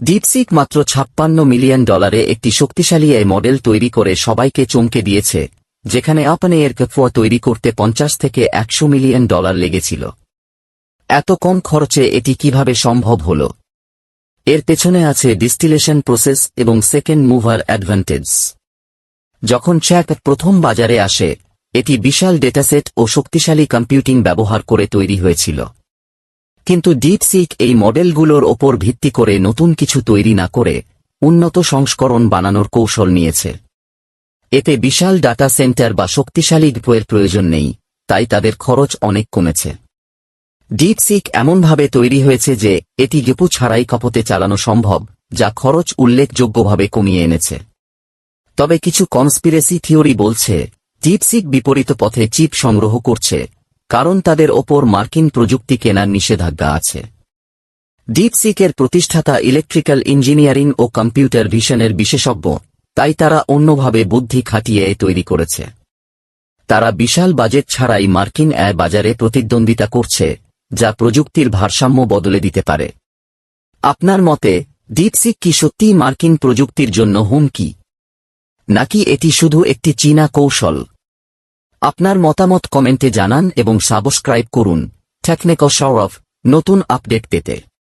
DeepSeek মাত্র ছাপ্পান্ন million ডলারে একটি শক্তিশালী এই মডেল তৈরি করে সবাইকে চমকে দিয়েছে, যেখানে আপনি এর কেফুয়া তৈরি করতে পঞ্চাশ থেকে একশো মিলিয়ন ডলার লেগেছিল। এত কম খরচে এটি কীভাবে সম্ভব হল? এর পেছনে আছে ডিস্টিলেশন প্রসেস এবং সেকেন্ড মুভার অ্যাডভান্টেজ যখন চ্যাট প্রথম বাজারে আসে, এটি বিশাল ডেটাসেট ও শক্তিশালী কম্পিউটিং ব্যবহার করে তৈরি হয়েছিল। কিন্তু ডিপসিক এই মডেলগুলোর ওপর ভিত্তি করে নতুন কিছু তৈরি না করে উন্নত সংস্করণ বানানোর কৌশল নিয়েছে। এতে বিশাল ডাটা সেন্টার বা শক্তিশালী ডিপোয়ের প্রয়োজন নেই, তাই তাদের খরচ অনেক কমেছে। ডিপসিক এমনভাবে তৈরি হয়েছে যে এটি গেপু ছাড়াই কপতে চালানো সম্ভব, যা খরচ উল্লেখযোগ্যভাবে কমিয়ে এনেছে। তবে কিছু কনস্পিরেসি থিওরি বলছে ডিপসিক বিপরীত পথে চিপ সংগ্রহ করছে কারণ তাদের ওপর মার্কিন প্রযুক্তি কেনার নিষেধাজ্ঞা আছে। ডিপসিকের প্রতিষ্ঠাতা ইলেকট্রিক্যাল ইঞ্জিনিয়ারিং ও কম্পিউটার ভিশনের বিশেষজ্ঞ, তাই তারা অন্যভাবে বুদ্ধি খাটিয়ে তৈরি করেছে। তারা বিশাল বাজেট ছাড়াই মার্কিন অ্যায় বাজারে প্রতিদ্বন্দ্বিতা করছে, যা প্রযুক্তির ভারসাম্য বদলে দিতে পারে। আপনার মতে ডিপসিক কি সত্যিই মার্কিন প্রযুক্তির জন্য হুমকি? নাকি এটি শুধু একটি চীনা কৌশল? আপনার মতামত কমেন্টে জানান এবং সাবস্ক্রাইব করুন। টেকনিক্যাল সৌরভ নতুন আপডেট পেতে।